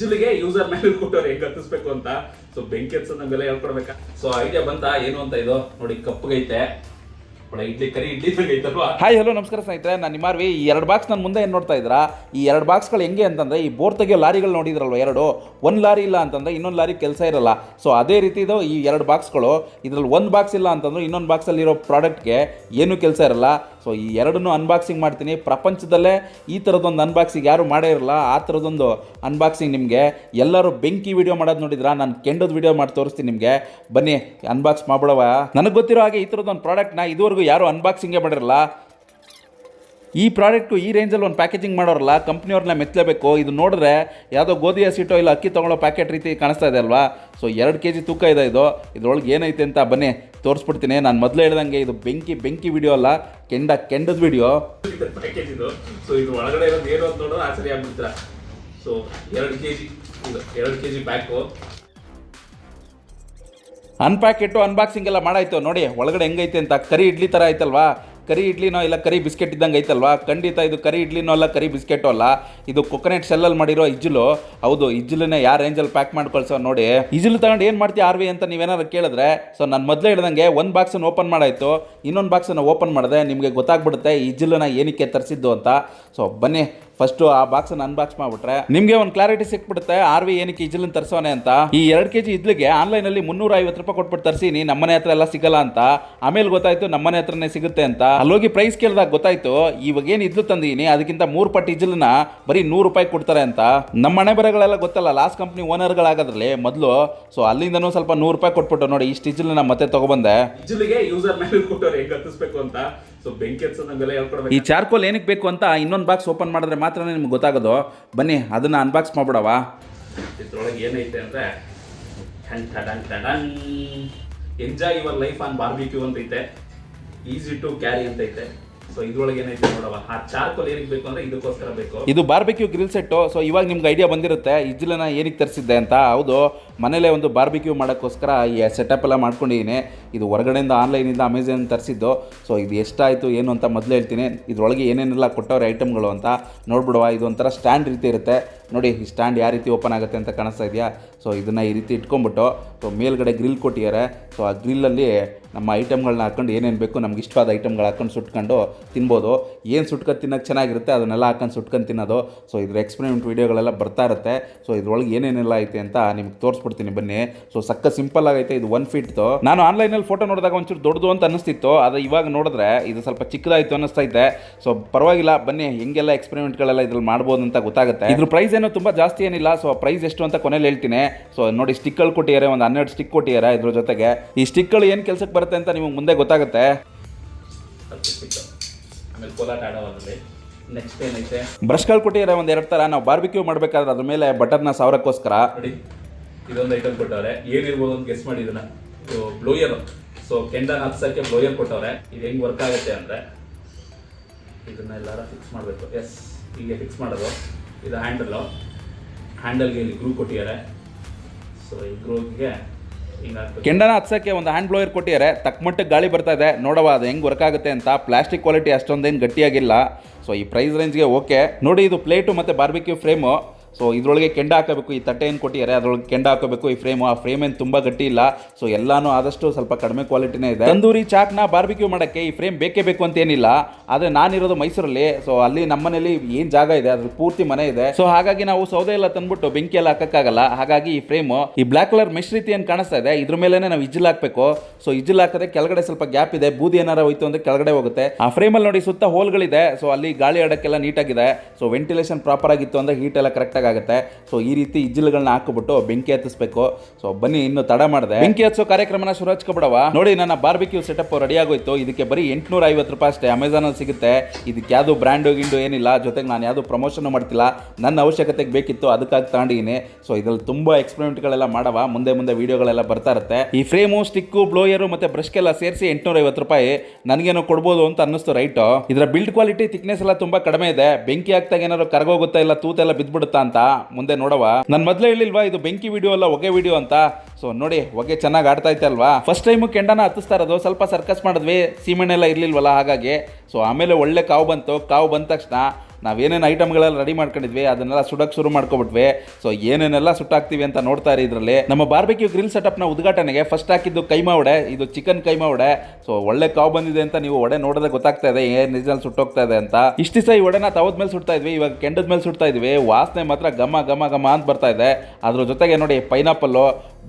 ಇಜ್ಜಲಿಗೆ user ಮೇಲೆ ಕೊಟ್ಟವ್ರು ಹೆಂಗ್ ಹತ್ತಿಸ್ಬೇಕು ಅಂತ. ಸೊ ಬೆಂಕಿ ಹಚ್ಚೋದ್ ನಮ್ಗೆಲ್ಲ ಹೇಳ್ಕೊಡ್ಬೇಕಾ ಸೊ ಐಡಿಯಾ ಬಂತ? ಏನು ಅಂತ ಇದು? ನೋಡಿ ಕಪ್ಪಗೈತೆ ಹಾಯ್ ಹಲೋ ನಮಸ್ಕಾರ ಸ್ನೇಹಿತರೆ. ನಾನು ನಿಮ್ಮಾರ್ವಿ ಈ ಎರಡು ಬಾಕ್ಸ್ ನನ್ನ ಮುಂದೆ ಏನು ನೋಡ್ತಾ ಇದ್ದೀರಾ? ಈ ಎರಡು ಬಾಕ್ಸ್ಗಳು ಹೆಂಗೆ ಅಂತಂದರೆ, ಈ ಬೋರ್ ತೆಗಿಯೋ ಲಾರಿಗಳು ನೋಡಿದ್ರಲ್ವ ಎರಡು? ಒಂದು ಲಾರಿ ಇಲ್ಲ ಅಂತಂದರೆ, ಇನ್ನೊಂದು ಲಾರಿ ಕೆಲಸ ಇರಲ್ಲ. ಸೊ ಅದೇ ರೀತಿ ಇದು ಈ ಎರಡು ಬಾಕ್ಸ್ಗಳು ಇದರಲ್ಲಿ ಒಂದು ಬಾಕ್ಸ್ ಇಲ್ಲ ಅಂತಂದ್ರೆ, ಇನ್ನೊಂದು ಬಾಕ್ಸಲ್ಲಿರೋ ಪ್ರಾಡಕ್ಟ್ಗೆ ಏನೂ ಕೆಲಸ ಇರಲ್ಲ. ಸೊ ಈ ಎರಡನ್ನೂ ಅನ್ಬಾಕ್ಸಿಂಗ್ ಮಾಡ್ತೀನಿ. ಪ್ರಪಂಚದಲ್ಲೇ ಈ ಥರದೊಂದು ಅನ್ಬಾಕ್ಸಿಂಗ್ ಯಾರು ಮಾಡೇ ಇರಲ್ಲ. ಆ ಥರದೊಂದು ಅನ್ಬಾಕ್ಸಿಂಗ್ ನಿಮಗೆ ಎಲ್ಲರೂ ಬೆಂಕಿ ವಿಡಿಯೋ ಮಾಡೋದು ನೋಡಿದ್ರಾ? ನಾನು ಕೆಂಡದ ವಿಡಿಯೋ ಮಾಡಿ ತೋರಿಸ್ತೀನಿ ನಿಮಗೆ. ಬನ್ನಿ ಅನ್ಬಾಕ್ಸ್ ಮಾಡ್ಬಿಡವ. ನನಗೆ ಗೊತ್ತಿರೋ ಹಾಗೆ ಈ ಥರದೊಂದು ಪ್ರಾಡಕ್ಟ್ನ ಇದುವರೆಗೂ ಯಾರು ಅನ್ಬಾಕ್ಸಿಂಗೇ ಮಾಡಿರಲ್ಲ. ಈ ಪ್ರಾಡಕ್ಟು ಈ ರೇಂಜಲ್ಲಿ ಒಂದು ಪ್ಯಾಕೇಜಿಂಗ್ ಮಾಡೋರಲ್ಲ ಕಂಪ್ನಿಯವ್ರನ್ನ ಮೆಚ್ಚಲೇಬೇಕು. ಇದು ನೋಡಿದ್ರೆ ಯಾವುದೋ ಗೋಧಿ ಹಸಿಟೋ ಇಲ್ಲ ಅಕ್ಕಿ ತೊಗೊಳ್ಳೋ ಪ್ಯಾಕೆಟ್ ರೀತಿ ಕಾಣಿಸ್ತಾ ಇದೆ ಅಲ್ವಾ? ಸೊ ಎರಡು ಕೆ ಜಿ ತೂಕ ಇದೆ ಇದು. ಇದ್ರೊಳಗೆ ಏನೈತೆ ಅಂತ ಬನ್ನಿ. ತೋರಿಸ್ಬಿಡ್ತೀನಿ. ನಾನು ಮೊದಲೇ ಹೇಳ್ದಂಗೆ ಇದು ಬೆಂಕಿ ಬೆಂಕಿ ವಿಡಿಯೋ ಅಲ್ಲ ಕೆಂಡ ಕೆಂಡದ ವಿಡಿಯೋ ಸೊ ಇದು ಒಳಗಡೆ ಇರೋದು ಏನು ಅಂತ ನೋಡೋದು ಆಶ್ಚರ್ಯ ಆಗ್ಬಿಡ್ತೀರ ಸೊ ಎರಡು ಕೆ ಜಿ ಎರಡು ಕೆ ಜಿ ಪ್ಯಾಕು ಅನ್ಪ್ಯಾಕೆಟು ಅನ್ಬಾಕ್ಸಿಂಗ್ ಎಲ್ಲ ಮಾಡಾಯ್ತು. ನೋಡಿ ಒಳಗಡೆ ಹೆಂಗೈತೆ ಅಂತ. ಕರಿ ಇಡ್ಲಿ ಥರ ಐತಲ್ವಾ? ಕರಿ ಇಡ್ಲಿನೋ ಇಲ್ಲ ಕರಿ ಬಿಸ್ಕೆಟ್ ಇದ್ದಂಗೆ ಐತಲ್ವಾ? ಖಂಡಿತ ಇದು ಕರಿ ಇಡ್ಲಿನೋ ಅಲ್ಲ ಕರಿ ಬಿಸ್ಕೆಟು ಅಲ್ಲ. ಇದು ಕೊಕೊನೆಟ್ ಶೆಲ್ಲಲ್ಲಿ ಮಾಡಿರೋ ಇಜ್ಜಲು. ಹೌದು, ಇಜ್ಜಲನ್ನೇ ಯಾವ ರೇಂಜಲ್ಲಿ ಪ್ಯಾಕ್ ಮಾಡಿ ನೋಡಿ. ಇಜ್ಜಲು ತಗೊಂಡು ಏನು ಮಾಡ್ತೀವಿ ಆರ್ ವಿ ಅಂತ ನೀವೇನಾದ್ರು ಕೇಳಿದ್ರೆ ಸೊ ನಾನು ಮೊದಲೇ ಹೇಳ್ದಂಗೆ ಒಂದು ಬಾಕ್ಸನ್ನು ಓಪನ್ ಮಾಡಾಯಿತು. ಇನ್ನೊಂದು ಬಾಕ್ಸನ್ನು ಓಪನ್ ಮಾಡಿದೆ, ನಿಮಗೆ ಗೊತ್ತಾಗ್ಬಿಡುತ್ತೆ ಇಜ್ಜಲನ್ನ ಏನಕ್ಕೆ ತರಿಸಿದ್ದು ಅಂತ. ಸೊ ಬನ್ನಿ ಫಸ್ಟು ಆ ಬಾಕ್ಸ್ ಅನ್ಬಾಕ್ಸ್ ಮಾಡ್ಬಿಟ್ರೆ ನಿಮಗೆ ಒಂದು ಕ್ಲಾರಿಟಿ ಸಿಕ್ಬಿಡುತ್ತೆ. ಆರ್ ವಿ ಏನಕ್ಕೆ ಇಜ್ಜಲನ್ನ ತರಿಸೋನೆ ಅಂತ. ಈ ಎರಡು ಕೆ ಜಿ ಆನ್ಲೈನ್ ಅಲ್ಲಿ ಮುನ್ನೂರ ಐವತ್ತು ರೂಪಾಯಿ ಕೊಟ್ಬಿಟ್ಟು ತರಿಸಿ ನಮ್ಮನೆ ಹತ್ರ ಎಲ್ಲ ಸಿಗಲ್ಲ ಅಂತ. ಆಮೇಲೆ ಗೊತ್ತಾಯ್ತು ನಮ್ಮನೆ ಹತ್ರನೇ ಸಿಗುತ್ತೆ ಅಂತ. ಅಲ್ಲೋಗಿ ಪ್ರೈಸ್ ಕೇಳಿದಾಗ ಗೊತ್ತಾಯ್ತು, ಇವಾಗ ಏನು ಇದ್ಲು ತಂದೀನಿ ಅದಕ್ಕಿಂತ ಮೂರು ಪಟ್ಟು ಇಜ್ಲನ್ನ ಬರೀ ನೂರು ರೂಪಾಯಿ ಕೊಡ್ತಾರೆ ಅಂತ. ನಮ್ಮ ಮನೆ ಬರಗಳೆಲ್ಲ ಗೊತ್ತಲ್ಲ ಲಾಸ್ಟ್ ಕಂಪ್ನಿ ಓನರ್ಗಳಾಗೋದ್ರಲ್ಲಿ ಮೊದಲು ಸೊ ಅಲ್ಲಿಂದನೂ ಸ್ವಲ್ಪ ನೂರು ರೂಪಾಯಿ ಕೊಟ್ಬಿಟ್ಟು ನೋಡಿ ಇಷ್ಟು ಇಜ್ಲನ್ನ ಮತ್ತೆ ತಗೊಬಂದೆ. ಯೂಸರ್ ಮೇಲೆ ಕೊಟ್ಟವ್ರು ಹೆಂಗ್ ಹತ್ತಿಸ್ಬೇಕು ಅಂತ. ಈ ಚಾರ್ಕೋಲ್ ಏನಕ್ಕೆ ಬೇಕು ಅಂತ ಇನ್ನೊಂದು ಬಾಕ್ಸ್ ಓಪನ್ ಮಾಡಿದ್ರೆ ಮಾತ್ರ ನಿಮ್ಗೆ ಗೊತ್ತಾಗೋದು. ಬನ್ನಿ ಅದನ್ನ ಅನ್ಬಾಕ್ಸ್ ಮಾಡ್ಬಿಡವ. ಇದ್ರೊಳಗೆ ಏನೈತೆ ಅಂದ್ರೆ enjoy your life on barbecue ಅಂತ ಐತೆ ಈಸಿ ಟು ಕ್ಯಾರಿ ಅಂತ ಐತೆ ಸೊ ಇದ್ರೊಳಗೆ ಏನೈತೆ ನೋಡವ? ಆ ಚಾರ್ಕೋಲ್ ಏನಕ್ಕೆ ಬೇಕು ಅಂದ್ರೆ ಇದಕ್ಕೋಸ್ಕರ ಬೇಕು. ಇದು ಬಾರ್ಬಿಕ್ಯೂ ಗ್ರಿಲ್ ಸೆಟ್ಟು ಸೊ ಇವಾಗ ನಿಮ್ಗೆ ಐಡಿಯಾ ಬಂದಿರುತ್ತೆ. ಇಜ್ಲನ್ನ ಏನಕ್ಕೆ ತರಿಸಿದ್ದೆ ಅಂತ? ಹೌದು. ಮನೇಲೇ ಒಂದು ಬಾರ್ಬಿಕ್ಯೂ ಮಾಡೋಕ್ಕೋಸ್ಕರ ಈ ಸೆಟಪ್ ಎಲ್ಲ ಮಾಡ್ಕೊಂಡಿದ್ದೀನಿ. ಇದು ಹೊರಗಡೆಯಿಂದ ಆನ್ಲೈನಿಂದ ಅಮೆಝಾನ್ ತರಿಸಿದ್ದು. ಸೊ ಇದು ಎಷ್ಟಾಯಿತು, ಏನು ಅಂತ ಮೊದಲು ಹೇಳ್ತೀನಿ. ಇದರೊಳಗೆ ಏನೇನೆಲ್ಲ ಕೊಟ್ಟವ್ರೆ ಐಟಮ್ಗಳು ಅಂತ ನೋಡ್ಬಿಡುವ. ಇದು ಒಂಥರ ಸ್ಟ್ಯಾಂಡ್ ರೀತಿ ಇರುತ್ತೆ. ನೋಡಿ, ಈ ಸ್ಟ್ಯಾಂಡ್ ಯಾವ ರೀತಿ ಓಪನ್ ಆಗುತ್ತೆ ಅಂತ ಕಾಣಿಸ್ತಾ ಇದೆಯಾ? ಸೊ ಇದನ್ನು ಈ ರೀತಿ ಇಟ್ಕೊಂಡ್ಬಿಟ್ಟು ಸೊ ಮೇಲ್ಗಡೆ ಗ್ರಿಲ್ ಕೊಟ್ಟಿದ್ದಾರೆ. ಸೊ ಆ ಗ್ರಿಲ್ಲಲ್ಲಿ ನಮ್ಮ ಐಟಮ್ಗಳನ್ನ ಹಾಕೊಂಡು ಏನೇನು ಬೇಕು, ನಮ್ಗೆ ಇಷ್ಟವಾದ ಐಟಮ್ಗಳು ಹಾಕೊಂಡು ಸುಟ್ಕೊಂಡು ತಿನ್ಬೋದು. ಏನು ಸುಟ್ಕೊಂಡು ತಿನ್ನೋಕ್ಕೆ ಚೆನ್ನಾಗಿರುತ್ತೆ, ಅದನ್ನೆಲ್ಲ ಹಾಕೊಂಡು ಸುಟ್ಕೊಂಡು ತಿನ್ನೋದು. ಸೊ ಇದ್ರ ಎಕ್ಸ್ಪೆರಿಮೆಂಟ್ ವೀಡಿಯೋಗಳೆಲ್ಲ ಬರ್ತಾ ಇರುತ್ತೆ. ಸೊ ಇದ್ರೊಳಗೆ ಏನೇನೆಲ್ಲ ಐತೆ ಅಂತ ನಿಮ್ಗೆ ತೋರಿಸ್ಬಿಡ್ತೀನಿ. ಬನ್ನಿ. ಸೊ ಸಕ್ಕ ಸಿಂಪಲ್ ಆಗೈತೆ, ಇದು ಒನ್ ಫೀಟ್ದು ನಾನು ಆನ್ಲೈನಲ್ಲಿ ಫೋಟೋ ನೋಡಿದಾಗ ಒಂಚೂರು ದೊಡ್ಡದು ಅಂತ ಅನಿಸ್ತಿತ್ತು ಆದ್ರೆ ಇವಾಗ ನೋಡಿದ್ರೆ ಇದು ಸ್ವಲ್ಪ ಚಿಕ್ಕದಾಯಿತು ಇದೆ ಸೊ ಪರವಾಗಿಲ್ಲ, ಬನ್ನಿ, ಹೆಂಗೆಲ್ಲ ಎಕ್ಸ್ಪೆರಿಮೆಂಟ್ಗಳೆಲ್ಲ ಇದ್ರಲ್ಲಿ ಮಾಡ್ಬೋದು ಅಂತ ಗೊತ್ತಾಗುತ್ತೆ. ಇದ್ರ ಪ್ರೈಸ್ ಏನೋ ತುಂಬ ಜಾಸ್ತಿ ಏನಿಲ್ಲ ಸೊ ಪ್ರೈಸ್ ಎಷ್ಟು ಅಂತ ಕೊನೆಯಲ್ಲಿ ಹೇಳ್ತೀನಿ. ಸೊ ನೋಡಿ ಸ್ಟಿಕ್ಗಳು ಕೊಟ್ಟಿದ್ದಾರೆ, ಒಂದು ಹನ್ನೆರಡು ಸ್ಟಿಕ್ ಕೊಟ್ಟಿದ್ದಾರೆ ಇದ್ರ ಜೊತೆಗೆ. ಈ ಸ್ಟಿಕ್ಗಳು ಏನು ಕೆಲಸಕ್ಕೆ ಬರುತ್ತೆ ಅಂತ ನಿಮಗೆ ಮುಂದೆ ಗೊತ್ತಾಗುತ್ತೆ. ಬ್ರಷ್ಗಳು ಕೊಟ್ಟಿದ್ದಾರೆ, ಒಂದು ಎರಡು ಥರ ನಾವು ಬಾರ್ಬಿಕ್ಯೂ ಮಾಡಬೇಕಾದ್ರೆ ಅದ್ರ ಮೇಲೆ ಬಟರ್ನ ಸಾವಿರಕ್ಕೋಸ್ಕರ. ಇದೊಂದು ಐಟಮ್ ಕೊಟ್ಟವ್ರೆ. ಏನಿರ್ಬೋದು ಅಂತ ಗೆಸ್ ಮಾಡಿ ಇದನ್ನ. ಬ್ಲೋಯರ್ ಸೊ ಕೆಂಡ ಹಾಕ್ಸಕ್ಕೆ ಬ್ಲೋಯರ್ ಕೊಟ್ಟವ್ರೆ. ಇದು ಹೆಂಗೆ ವರ್ಕ್ ಆಗುತ್ತೆ ಅಂದ್ರೆ, ಇದನ್ನ ಎಲ್ಲಾರ ಫಿಕ್ಸ್ ಮಾಡಬೇಕು. ಎಸ್ ಹೀಗೆ ಫಿಕ್ಸ್ ಮಾಡೋದು. ಇದು ಹ್ಯಾಂಡಲ್ಲು ಹ್ಯಾಂಡಲ್ಗೆ ಇಲ್ಲಿ ಗ್ರೂ ಕೊಟ್ಟಿದ್ದಾರೆ. ಸೊ ಈ ಗ್ರೂಗೆ ಕೆಂಡನ ಹತ್ಸಕ್ಕೆ ಒಂದು ಹ್ಯಾಂಡ್ ಬ್ಲೋಯರ್ ಕೊಟ್ಟಿದ್ದಾರೆ. ತಕ್ಕಮಟ್ಟಕ್ಕೆ ಗಾಳಿ ಬರ್ತಾ ಇದೆ. ನೋಡವ ಅದು ಹೆಂಗೆ ವರ್ಕ್ ಆಗುತ್ತೆ ಅಂತ. ಪ್ಲಾಸ್ಟಿಕ್ ಕ್ವಾಲಿಟಿ ಅಷ್ಟೊಂದೇನು ಗಟ್ಟಿಯಾಗಿಲ್ಲ. ಸೊ ಈ ಪ್ರೈಸ್ ರೇಂಜ್ಗೆ ಓಕೆ ನೋಡಿ, ಇದು ಪ್ಲೇಟು ಮತ್ತು ಬಾರ್ಬಿಕ್ಯೂ ಫ್ರೇಮು ಸೊ ಇದರೊಳಗೆ ಕೆಂಡ ಹಾಕಬೇಕು, ಈ ತಟ್ಟೆ ಏನು ಕೊಟ್ಟಿದ್ದಾರೆ ಅದರೊಳಗೆ ಕೆಂಡ ಹಾಕಬೇಕು, ಈ ಫ್ರೇಮ್. ಆ ಫ್ರೇಮ್ ಏನು ತುಂಬ ಗಟ್ಟಿ ಇಲ್ಲ. ಸೊ ಎಲ್ಲಾನು ಆದಷ್ಟು ಸ್ವಲ್ಪ ಕಡಿಮೆ ಕ್ವಾಲಿಟಿನೇ ಇದೆ. ತಂದೂರಿ ಚಾಕ್ನ ಬಾರ್ಬಿಕ್ಯೂ ಮಾಡೋಕ್ಕೆ ಈ ಫ್ರೇಮ್ ಬೇಕೇ ಬೇಕು ಅಂತ ಏನಿಲ್ಲ. ಆದರೆ ನಾನಿರೋದು ಮೈಸೂರಲ್ಲಿ. ಸೊ ಅಲ್ಲಿ ನಮ್ಮನೇಲಿ ಏನು ಜಾಗ ಇದೆ ಅದ್ರ ಪೂರ್ತಿ ಮನೆ ಇದೆ. ಸೊ ಹಾಗಾಗಿ ನಾವು ಸೌದೆ ಎಲ್ಲ ತಂದ್ಬಿಟ್ಟು ಬೆಂಕಿ ಎಲ್ಲ ಹಾಕೋಕ್ಕಾಗಲ್ಲ. ಹಾಗಾಗಿ ಈ ಫ್ರೇಮು, ಈ ಬ್ಲಾಕ್ ಕಲರ್ ಮೆಶ್ ರೀತಿ ಕಾಣಿಸ್ತಾ ಇದೆ, ಇದ್ರ ಮೇಲೆ ನಾವು ಇಜ್ಜಲ್ ಹಾಕಬೇಕು. ಸೊ ಇಜ್ಜಲ್ ಹಾಕಿದ್ರೆ ಕೆಳಗಡೆ ಸ್ವಲ್ಪ ಗ್ಯಾಪ್ ಇದೆ, ಬೂದಿ ಏನಾರ ಹೋಯ್ತು ಅಂದ್ರೆ ಕೆಳಗಡೆ ಹೋಗುತ್ತೆ. ಆ ಫ್ರೇಮಲ್ಲಿ ನೋಡಿ ಸುತ್ತ ಹೋಲ್ಗಳಿದೆ ಸೊ ಅಲ್ಲಿ ಗಾಳಿ ಆಡೋಕ್ಕೆಲ್ಲ ನೀಟಾಗಿದೆ ಸೊ ವೆಂಟಿಲೇಷನ್ ಪ್ರಾಪರ್ ಆಗಿತ್ತು ಅಂದ್ರೆ ಹೀಟ್ ಎಲ್ಲ ಕರೆಕ್ಟಾಗಿ ಆಗುತ್ತೆ ಸೊ ಈ ರೀತಿ ಇಜ್ಜಿಲ್ಗಳನ್ನ ಹಾಕಿಬಿಟ್ಟು ಬೆಂಕಿ ಹತ್ತಿಸ್ಬೇಕು. ಸೊ ಬನ್ನಿ, ಇನ್ನು ತಡ ಮಾಡಿದೆ. ಬೆಂಕಿ ಹಚ್ಚೋ ಕಾರ್ಯಕ್ರಮನ ಶುರು ಹಚ್ಕೊಬಿಡವ. ನೋಡಿ, ನನ್ನ ಬಾರ್ಬಿಕ್ಯೂ ಸೆಟಪ್ ರೆಡಿ ಆಗೋಯ್ತು. ಇದಕ್ಕೆ ಬರೀ ಎಂಟುನೂರ ಐವತ್ತು ರೂಪಾಯಿ ಅಷ್ಟೇ. ಅಮೆಝಾನಲ್ಲಿ ಸಿಗುತ್ತೆ. ಇದಕ್ಕೆ ಯಾವುದು ಬ್ರ್ಯಾಂಡು ಗಿಂಡು ಏನಿಲ್ಲ. ಜೊತೆಗೆ ನಾನು ಯಾವುದು ಪ್ರಮೋಷನ್ ಮಾಡ್ತಿಲ್ಲ. ನನ್ನ ಅವಶ್ಯಕತೆಗೆ ಬೇಕಿತ್ತು, ಅದಕ್ಕಾಗಿ ತಗೊಂಡಿದ್ದೀನಿ. ಸೊ ಇದ್ರಲ್ಲಿ ತುಂಬ ಎಕ್ಸ್ಪೆರಿಮೆಂಟ್ಗಳೆಲ್ಲ ಮಾಡವ. ಮುಂದೆ ಮುಂದೆ ವಿಡಿಯೋಗಳೆಲ್ಲ ಬರ್ತಾ ಇರುತ್ತೆ. ಈ ಫ್ರೇಮು ಸ್ಟಿಕ್ಕು ಬ್ಲೋಯರು ಮತ್ತೆ ಬ್ರಷ್ಗೆಲ್ಲ ಸೇರಿಸಿ ಎಂಟುನೂರ ಐವತ್ತು ರೂಪಾಯಿ. ನನಗೇನೋ ಕೊಡ್ಬೋದು ಅಂತ ಅನ್ನಿಸ್ತು ರೈಟು ಇದರ ಬಿಲ್ಡ್ ಕ್ವಾಲಿಟಿ ಥಿಕ್ನೆಸ್ ಎಲ್ಲ ತುಂಬಾ ಕಡಿಮೆ ಇದೆ. ಬೆಂಕಿ ಹಾಕ್ದಾಗ ಏನಾದ್ರು ಕರಗೋಗುತ್ತಾ ಇಲ್ಲ, ತೂತೆಲ್ಲ ಅಂತ. ಮುಂದೆ ನೋಡವ ನಾನು ಮೊದಲೇ ಹೇಳಿಲ್ವಾ, ಇದು ಬೆಂಕಿ ವಿಡಿಯೋ ಅಲ್ಲ, ಹೊಗೆ ವಿಡಿಯೋ ಅಂತ. ಸೊ ನೋಡಿ, ಹೊಗೆ ಚೆನ್ನಾಗಿ ಆಡ್ತಾ ಐತೆ ಅಲ್ವಾ ಫಸ್ಟ್ ಟೈಮು ಕೆಂಡನ ಹತ್ತಿಸ್ತಾ ಸ್ವಲ್ಪ ಸರ್ಕಸ್ ಮಾಡಿದ್ವಿ. ಸೀಮೆಣ್ಣೆಲ್ಲ ಇರ್ಲಿಲ್ವಲ್ಲ ಹಾಗಾಗಿ. ಸೊ ಆಮೇಲೆ ಒಳ್ಳೆ ಕಾವು ಬಂತು. ಕಾವು ಬಂದ ತಕ್ಷಣ ನಾವೇನೇನು ಐಟಮ್ಗಳೆಲ್ಲ ರೆಡಿ ಮಾಡ್ಕೊಂಡಿದ್ವಿ, ಅದನ್ನೆಲ್ಲ ಸುಡಕ್ಕೆ ಶುರು ಮಾಡ್ಕೊಬಿಟ್ವಿ. ಸೊ ಏನೇನೆಲ್ಲ ಸುಟ್ಟಾಕ್ತೀವಿ ಅಂತ ನೋಡ್ತಾ ಇರಿ ಇದರಲ್ಲಿ. ನಮ್ಮ ಬಾರ್ಬೆಕ್ಯೂ ಗ್ರಿಲ್ ಸೆಟಪ್ನ ಉದ್ಘಾಟನೆಗೆ ಫಸ್ಟ್ ಹಾಕಿದ್ದು ಕೈಮಾ ವಡೆ, ಇದು ಚಿಕನ್ ಕೈಮಾ ವಡೆ. ಸೊ ಒಳ್ಳೆ ಕಾವು ಬಂದಿದೆ ಅಂತ ನೀವು ವಡೆ ನೋಡಿದ್ರೆ ಗೊತ್ತಾಗ್ತಾ ಇದೆ, ಏನು ನಿಜದಲ್ಲಿ ಸುಟ್ಟೋಗ್ತಾ ಇದೆ ಅಂತ. ಇಷ್ಟು ದಿವಸ ಈ ವಡೆನ ತವದ ಮೇಲೆ ಸುಡ್ತಾ ಇದ್ವಿ, ಇವಾಗ ಕೆಂಡದ ಮೇಲೆ ಸುಡ್ತಾ ಇದ್ವಿ. ವಾಸನೆ ಮಾತ್ರ ಘಮ ಘಮ ಘಮ ಅಂತ ಬರ್ತಾ ಇದೆ. ಅದ್ರ ಜೊತೆಗೆ ನೋಡಿ ಪೈನಾಪಲ್ಲು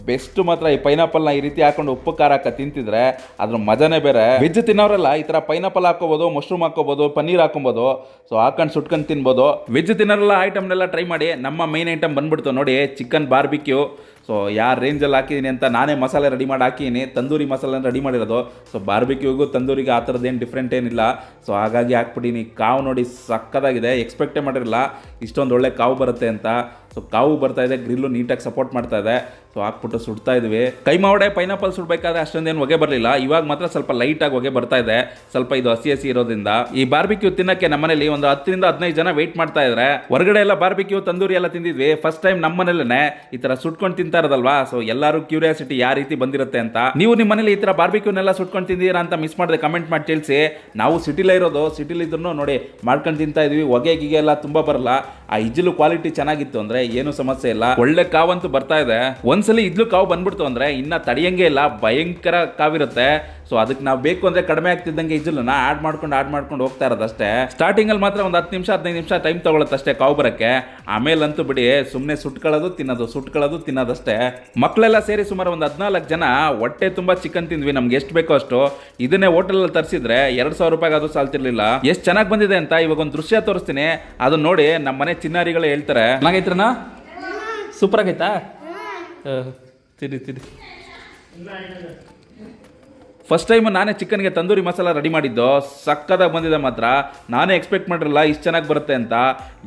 ಬೆಸ್ಟ್ ಮಾತ್ರ ಈ ಪೈನಾಪಲ್ನ ಈ ರೀತಿ ಹಾಕೊಂಡು ಉಪ್ಪು ಖಾರ ಹಾಕ ತಿಂತಿದ್ರೆ ಅದ್ರ ಮಜಾನೇ ಬೇರೆ. ವೆಜ್ ತಿನ್ನೋರೆಲ್ಲ ಈ ಥರ ಪೈನಾಪಲ್ ಹಾಕೋಬಹುದು ಮಶ್ರೂಮ್ ಹಾಕೋಬಹುದು ಪನ್ನೀರ್ ಹಾಕೊಬೋದು ಸೊ ಹಾಕೊಂಡು ಸುಟ್ಕೊಂಡು ತಿನ್ಬೋದು. ವೆಜ್ ತಿನ್ನೋರೆಲ್ಲ ಐಟಮ್ನೆಲ್ಲ ಟ್ರೈ ಮಾಡಿ. ನಮ್ಮ ಮೈನ್ ಐಟಮ್ ಬಂದ್ಬಿಡ್ತು ನೋಡಿ ಚಿಕನ್ ಬಾರ್ಬಿಕ್ಯೂ ಸೊ ಯಾರು ರೇಂಜಲ್ಲಿ ಹಾಕಿದ್ದೀನಿ ಅಂತ ನಾನೇ ಮಸಾಲೆ ರೆಡಿ ಮಾಡಿ ಹಾಕಿದ್ದೀನಿ ತಂದೂರಿ ಮಸಾಲೆ ರೆಡಿ ಮಾಡಿರೋದು. ಸೊ ಬಾರ್ಬಿಕ್ಯೂಗೂ ತಂದೂರಿಗೆ ಆ ಥರದ್ದೇನು ಡಿಫ್ರೆಂಟ್ ಏನಿಲ್ಲ. ಸೊ ಹಾಗಾಗಿ ಹಾಕ್ಬಿಟ್ಟಿನಿ ಕಾವು ನೋಡಿ ಸಕ್ಕದಾಗಿದೆ. ಎಕ್ಸ್ಪೆಕ್ಟೇ ಮಾಡಿರಲಿಲ್ಲ ಇಷ್ಟೊಂದು ಒಳ್ಳೆ ಕಾವು ಬರುತ್ತೆ ಅಂತ. ಸೊ ಕಾವು ಬರ್ತಾ ಇದೆ. ಗ್ರಿಲ್ಲು ನೀಟಾಗಿ ಸಪೋರ್ಟ್ ಮಾಡ್ತಾ ಇದೆ. ಸೊ ಹಾಕ್ಬಿಟ್ಟು ಸುಡ್ತಾ ಇದ್ವಿ. ಕೈ ಮಾವಡೆ ಪೈನಾಪಲ್ ಸುಡ್ಬೇಕಾದ್ರೆ ಅಷ್ಟೊಂದೇನು ಹೊಗೆ ಬರಲಿಲ್ಲ. ಇವಾಗ ಮಾತ್ರ ಸ್ವಲ್ಪ ಲೈಟ್ ಆಗಿ ಹೊಗೆ ಬರ್ತಾ ಇದೆ. ಸ್ವಲ್ಪ ಇದು ಹಸಿ ಹಸಿ ಇರೋದ್ರಿಂದ. ಈ ಬಾರ್ಬಿಕ್ಯೂ ತಿನ್ನಕ್ಕೆ ನಮ್ಮನೇಲಿ ಒಂದು ಹತ್ತರಿಂದ ಹದಿನೈದು ಜನ ವೇಟ್ ಮಾಡ್ತಾ ಇದ್ರೆ, ಹೊರಗಡೆ ಎಲ್ಲ ಬಾರ್ಬಿಕ್ಯೂ ತಂದೂರಿ ಎಲ್ಲ ತಿಂದಿದ್ವಿ. ಫಸ್ಟ್ ಟೈಮ್ ನಮ್ಮ ಮನೇಲೇ ಈ ತರ ಸುಟ್ಕೊಂಡು ತಿಂತಾ ಇರೋದಲ್ವಾ? ಸೊ ಎಲ್ಲರೂ ಕ್ಯೂರಿಯಾಸಿಟಿ ಯಾವ ರೀತಿ ಬಂದಿರುತ್ತೆ ಅಂತ. ನೀವು ನಿಮ್ಮ ಮನೇಲಿ ಈ ತರ ಬಾರ್ಬಿಕ್ಯೂನೆಲ್ಲ ಸುಟ್ಕೊಂಡು ತಿಂದಿರಾ ಅಂತ ಮಿಸ್ ಮಾಡಿದೆ ಕಮೆಂಟ್ ಮಾಡಿ ತಿಳಿಸಿ. ನಾವು ಸಿಟಿಲೇ ಇರೋದು ಸಿಟಿಲಿ ಇದ್ರು ನೋಡಿ ಮಾಡ್ಕೊಂಡು ತಿಂತಾ ಇದ್ವಿ. ಹೊಗೆ ಗಿಗೆ ಎಲ್ಲ ತುಂಬಾ ಬರಲ್ಲ. ಆ ಇಜ್ಜಲು ಕ್ವಾಲಿಟಿ ಚೆನ್ನಾಗಿತ್ತು ಅಂದ್ರೆ ಏನು ಸಮಸ್ಯೆ ಇಲ್ಲ. ಒಳ್ಳೆ ಕಾವಂತೂ ಬರ್ತಾ ಇದೆ. ಒಂದ್ಸಲಿ ಇದ್ಲು ಕಾವು ಬಂದ್ಬಿಡ್ತು ಅಂದ್ರೆ ಇನ್ನ ತಡೆಯಂಗೆ ಇಲ್ಲ ಭಯಂಕರ ಕಾವಿರುತ್ತೆ. ಸೊ ಅದಕ್ಕೆ ನಾವು ಬೇಕು ಅಂದ್ರೆ ಕಡಿಮೆ ಆಗ್ತಿದ್ದಂಗೆ ಇಜ್ಜಲನ್ನ ಆಡ್ ಮಾಡ್ಕೊಂಡು ಆಡ್ ಮಾಡ್ಕೊಂಡು ಹೋಗ್ತಾ ಇರೋದಷ್ಟೇ. ಸ್ಟಾರ್ಟಿಂಗ್ ಅಲ್ಲಿ ಮಾತ್ರ ಒಂದು ಹತ್ತು ನಿಮಿಷ ಹದಿನೈದು ನಿಮಿಷ ಟೈಮ್ ತೊಗೊಳತ್ತಷ್ಟೇ ಅಷ್ಟೇ ಕಾವು ಬರಕ್ಕೆ. ಆಮೇಲಂತೂ ಬಿಡಿ ಸುಮ್ಮನೆ ಸುಟ್ಕೊಳ್ಳೋದು ತಿನ್ನೋದು ಸುಟ್ಕೊಳ್ಳೋದು ತಿನ್ನೋದಷ್ಟೇ. ಮಕ್ಕಳೆಲ್ಲ ಸೇರಿ ಸುಮಾರು ಒಂದು ಹದಿನಾಲ್ಕು ಜನ ಹೊಟ್ಟೆ ತುಂಬಾ ಚಿಕನ್ ತಿಂದ್ವಿ. ನಮ್ಗೆ ಎಷ್ಟು ಬೇಕೋ ಅಷ್ಟು. ಇದನ್ನೇ ಹೋಟೆಲಲ್ಲಿ ತರಿಸಿದ್ರೆ ಎರಡು ಸಾವಿರ ರೂಪಾಯಿಗೆ ಅದು ಸಾಲ್ತಿರ್ಲಿಲ್ಲ. ಎಷ್ಟು ಚೆನ್ನಾಗಿ ಬಂದಿದೆ ಅಂತ ಇವಾಗ ಒಂದು ದೃಶ್ಯ ತೋರಿಸ್ತೀನಿ. ಅದನ್ನ ನೋಡಿ ನಮ್ಮ ಮನೆ ಚಿನ್ನಾರಿಗಳು ಹೇಳ್ತಾರೆ. ಚೆನ್ನಾಗೈತ್ರನಾ? ಸೂಪರ್ ಆಗೈತಾ ತಿರಿ ತಿರಿ ಫಸ್ಟ್ ಟೈಮ್ ನಾನೇ ಚಿಕನ್ಗೆ ತಂದೂರಿ ಮಸಾಲ ರೆಡಿ ಮಾಡಿದ್ದು, ಸಕ್ಕತ್ತಾಗಿ ಬಂದಿದೆ ಮಾತ್ರ. ನಾನೇ ಎಕ್ಸ್ಪೆಕ್ಟ್ ಮಾಡಿರಲ್ಲ ಇಷ್ಟು ಚೆನ್ನಾಗಿ ಬರುತ್ತೆ ಅಂತ.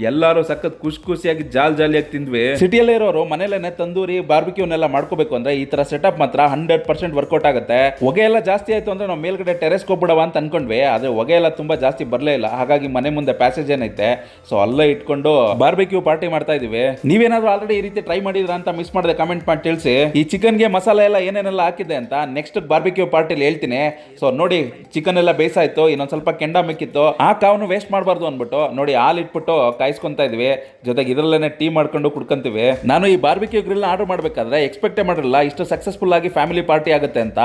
ಎಲ್ಲರೂ ಸಖತ್ ಖುಷಿ ಖುಷಿಯಾಗಿ ಜಾಲ್ ಜಾಲಿಯಾಗಿ ತಿಂದ್ವಿ. ಸಿಟಿಯಲ್ಲೇ ಇರೋರು ಮನೇಲೇನೆ ತಂದೂರಿ ಬಾರ್ಬಿಕ್ಯೂನೆಲ್ಲ ಮಾಡ್ಕೋಬೇಕು ಅಂದ್ರೆ ಈ ತರ ಸೆಟಪ್ ಮಾತ್ರ ಹಂಡ್ರೆಡ್ ಪರ್ಸೆಂಟ್ ವರ್ಕೌಟ್ ಆಗುತ್ತೆ. ಹೊಗೆ ಎಲ್ಲ ಜಾಸ್ತಿ ಆಯ್ತು ಅಂದ್ರೆ ನಾವು ಮೇಲ್ಗಡೆ ಟೆರೆಸ್ ಹೋಗ್ಬಿಡವ ಅಂತ ಅನ್ಕೊಂಡ್ವಿ. ಆದ್ರೆ ಹೊಗೆ ಎಲ್ಲ ತುಂಬಾ ಜಾಸ್ತಿ ಬರಲೇ ಇಲ್ಲ. ಹಾಗಾಗಿ ಮನೆ ಮುಂದೆ ಪ್ಯಾಸೇಜ್ ಏನೈತೆ ಸೊ ಅಲ್ಲೇ ಇಟ್ಕೊಂಡು ಬಾರ್ಬಿಕ್ಯೂ ಪಾರ್ಟಿ ಮಾಡ್ತಾ ಇದೀವಿ. ನೀವೇನಾದ್ರೂ ಆಲ್ರೆಡಿ ಈ ರೀತಿ ಟ್ರೈ ಮಾಡಿದ್ರ ಅಂತ ಮಿಸ್ ಮಾಡಿದೆ ಕಮೆಂಟ್ ಮಾಡಿ ತಿಳಿಸಿ. ಈ ಚಿಕನ್ಗೆ ಮಸಾಲೆ ಎಲ್ಲ ಏನೇನೆಲ್ಲ ಹಾಕಿದೆ ಅಂತ ನೆಕ್ಸ್ಟ್ ಬಾರ್ಬಿಕ್ಯೂ ಪಾರ್ಟಿಲಿ ಹೇಳ್ತೀನಿ. ಸೊ ನೋಡಿ ಚಿಕನ್ ಎಲ್ಲ ಬೇಸಾಯಿತು, ಇನ್ನೊಂದು ಸ್ವಲ್ಪ ಕೆಂಡ ಮಿಕ್ಕಿತ್ತು. ಆ ಕಾವನ್ನು ವೇಸ್ಟ್ ಮಾಡಬಾರ್ದು ಅಂದ್ಬಿಟ್ಟು, ನೋಡಿ, ಹಾಲು ಇಟ್ಬಿಟ್ಟು ಕಾಯಿಸ್ಕೊಂತಾ ಇದ್ವಿ. ಜೊತೆಗೆ ಇದರಲ್ಲೇ ಟೀ ಮಾಡ್ಕೊಂಡು ಕುಡ್ಕೊಂತೀವಿ. ನಾನು ಈ ಬಾರ್ಬಿಕ್ಯೂ ಗ್ರಿಲ್ ಆರ್ಡರ್ ಮಾಡಬೇಕಾದ್ರೆ ಎಕ್ಸ್ಪೆಕ್ಟೇ ಮಾಡಿರಲಿಲ್ಲ ಇಷ್ಟು ಸಕ್ಸಸ್ಫುಲ್ ಆಗಿ ಫ್ಯಾಮಿಲಿ ಪಾರ್ಟಿ ಆಗುತ್ತೆ ಅಂತ.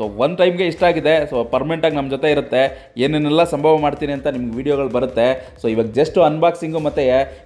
ಸೊ ಒನ್ ಟೈಮ್ಗೆ ಇಷ್ಟ ಆಗಿದೆ. ಸೊ ಪರ್ಮನೆಂಟಾಗಿ ನಮ್ಮ ಜೊತೆ ಇರುತ್ತೆ. ಏನೇನೆಲ್ಲ ಸಂಭವ ಮಾಡ್ತೀನಿ ಅಂತ ನಿಮ್ಗೆ ವೀಡಿಯೋಗಳು ಬರುತ್ತೆ. ಸೊ ಇವಾಗ ಜಸ್ಟ್ ಅನ್ಬಾಕ್ಸಿಂಗು ಮತ್ತು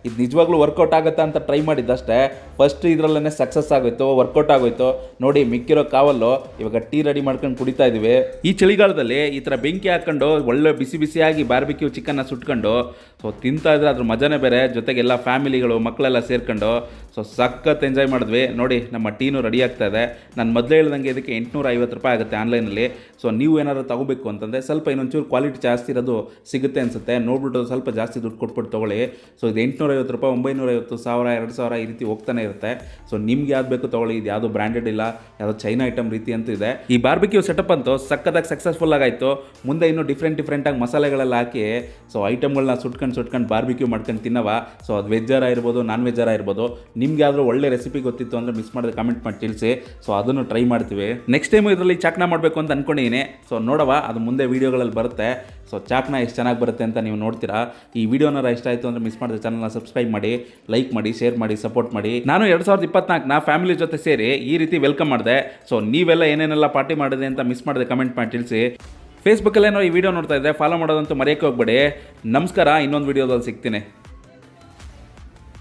ಇದು ನಿಜವಾಗ್ಲೂ ವರ್ಕೌಟ್ ಆಗುತ್ತಾ ಅಂತ ಟ್ರೈ ಮಾಡಿದ್ದಷ್ಟೇ. ಫಸ್ಟ್ ಇದರಲ್ಲೇ ಸಕ್ಸಸ್ ಆಗೋಯ್ತು ವರ್ಕೌಟ್ ಆಗೋಯ್ತು. ನೋಡಿ, ಮಿಕ್ಕಿರೋ ಕಾವಲ್ಲು. ಇವಾಗ ಟೀ ರೆಡಿ ಮಾಡ್ಕೊಂಡು ಕುಡಿತಾ ಇದೀವಿ. ಈ ಚಳಿಗಾಲದಲ್ಲಿ ಈ ಥರ ಬೆಂಕಿ ಹಾಕ್ಕೊಂಡು ಒಳ್ಳೆ ಬಿಸಿ ಬಿಸಿಯಾಗಿ ಬಾರ್ಬಿಕ್ಯೂ ಚಿಕನ್ನ ಸುಟ್ಕೊಂಡು ಸೊ ತಿಂತಾ ಇದ್ರೆ ಅದ್ರ ಮಜಾನೇ ಬೇರೆ. ಜೊತೆಗೆ ಎಲ್ಲ ಫ್ಯಾಮಿಲಿಗಳು ಮಕ್ಕಳೆಲ್ಲ ಸೇರ್ಕೊಂಡು ಸೊ ಸಖತ್ ಎಂಜಾಯ್ ಮಾಡಿದ್ವಿ. ನೋಡಿ, ನಮ್ಮ ಟೀನು ರೆಡಿ ಆಗ್ತಾ ಇದೆ. ನಾನು ಮೊದಲೇ ಹೇಳ್ದಂಗೆ ಇದಕ್ಕೆ ಎಂಟುನೂರ ಐವತ್ತು ರೂಪಾಯಿ ಆಗುತ್ತೆ. ಆನ್ಲೈನಲ್ಲಿ. ಸೊ ನೀವು ಏನಾದರೂ ತಗೋಬೇಕು ಅಂತಂದರೆ ಸ್ವಲ್ಪ ಇನ್ನೊಂಚೂರು ಕ್ವಾಲಿಟಿ ಜಾಸ್ತಿ ಇರೋದು ಸಿಗುತ್ತೆ ಅನಿಸುತ್ತೆ. ನೋಡ್ಬಿಟ್ಟು ಸ್ವಲ್ಪ ಜಾಸ್ತಿ ದುಡ್ಡು ಕೊಟ್ಬಿಟ್ಟು ತೊಗೊಳ್ಳಿ. ಸೊ ಇದು ಎಂಟುನೂರ ಐವತ್ತು ರೂಪಾಯಿ ಒಂಬೈನೂರ ಐವತ್ತು ಸಾವಿರ, ಎರಡು ಸಾವಿರ ಈ ರೀತಿ ಹೋಗ್ತಾನೆ ಇರುತ್ತೆ. ಸೊ ನಿಮ್ಗೆ ಯಾವ್ದು ಬೇಕು ತೊಗೊಳ್ಳಿ. ಇದು ಯಾವುದು ಬ್ರ್ಯಾಂಡೆಡ್ ಇಲ್ಲ, ಯಾವುದೋ ಚೈನಾ ಐಟಮ್ ರೀತಿ ಅಂತೂ ಇದೆ. ಈ ಬಾರ್ಬಿಕ್ಯೂ ಸೆಟಪ್ ಅಂತೂ ಸಕ್ಕತ್ತಾಗಿ ಸಕ್ಸಸ್ಫುಲ್ ಆಗಾಯಿತು. ಮುಂದೆ ಇನ್ನೂ ಡಿಫ್ರೆಂಟ್ ಡಿಫ್ರೆಂಟಾಗಿ ಮಸಾಲೆಗಳೆಲ್ಲ ಹಾಕಿ ಸೊ ಐಟಮ್ಗಳನ್ನ ಸುಟ್ಕೊಂಡು ಸುಟ್ಕೊಂಡು ಬಾರ್ಬಿಕ್ಯೂ ಮಾಡ್ಕೊಂಡು ತಿನ್ನವ. ಸೊ ಅದು ವೆಜ್ಜಾರ ಇರ್ಬೋದು ನಾನ್ ವೆಜ್ಜಾರ ಇರ್ಬೋದು. ನಿಮ್ಗೆ ಯಾವ್ದಾದ್ರು ಒಳ್ಳೆ ರೆಸಿಪಿ ಗೊತ್ತಿತ್ತು ಅಂದರೆ ಮಿಸ್ ಮಾಡಿದ್ರೆ ಕಮೆಂಟ್ ಮಾಡಿ, ತಿಳಿಸಿ. ಸೊ ಅದನ್ನು ಟ್ರೈ ಮಾಡ್ತೀವಿ. ನೆಕ್ಸ್ಟ್ ಟೈಮು ಇದರಲ್ಲಿ ಚಾಕ್ನ ಮಾಡಬೇಕು ಅಂತ ಅಂದ್ಕೊಂಡಿದ್ದೀನಿ ಸೊ ನೋಡವ ಅದು ಮುಂದೆ ವೀಡಿಯೋಗಳಲ್ಲಿ ಬರುತ್ತೆ. ಸೊ ಚಾಕ್ನ ಎಷ್ಟು ಚೆನ್ನಾಗಿ ಬರುತ್ತೆ ಅಂತ ನೀವು ನೋಡ್ತೀರಾ. ಈ ವಿಡಿಯೋನಾರ ಇಷ್ಟ ಆಯಿತು ಅಂದರೆ ಮಿಸ್ ಮಾಡಿದ್ರೆ ಚಾನಲ್ನ ಸಬ್ಸ್ಕ್ರೈಬ್ ಮಾಡಿ ಲೈಕ್ ಮಾಡಿ ಶೇರ್ ಮಾಡಿ ಸಪೋರ್ಟ್ ಮಾಡಿ. ನಾನು ಎರಡು ಸಾವಿರದ ಇಪ್ಪತ್ನಾಲ್ಕನ ಫ್ಯಾಮಿಲಿ ಜೊತೆ ಸೇರಿ ಈ ರೀತಿ ವೆಲ್ಕಮ್ ಮಾಡಿದೆ. ಸೊ ನೀವೆಲ್ಲ ಏನೇನೆಲ್ಲ ಪಾರ್ಟಿ ಮಾಡಿದೆ ಅಂತ ಮಿಸ್ ಮಾಡಿದೆ ಕಮೆಂಟ್ ಮಾಡಿ ತಿಳಿಸಿ. ಫೇಸ್ಬುಕ್ಕಲ್ಲೇನೋ ಈ ವಿಡಿಯೋ ನೋಡ್ತಾ ಇದ್ದೆ ಫಾಲೋ ಮಾಡೋದಂತೂ ಮರೆಯೋಕ್ಕೆ ಹೋಗ್ಬೇಡಿ. ನಮಸ್ಕಾರ, ಇನ್ನೊಂದು ವಿಡಿಯೋದಲ್ಲಿ ಸಿಗ್ತೀನಿ.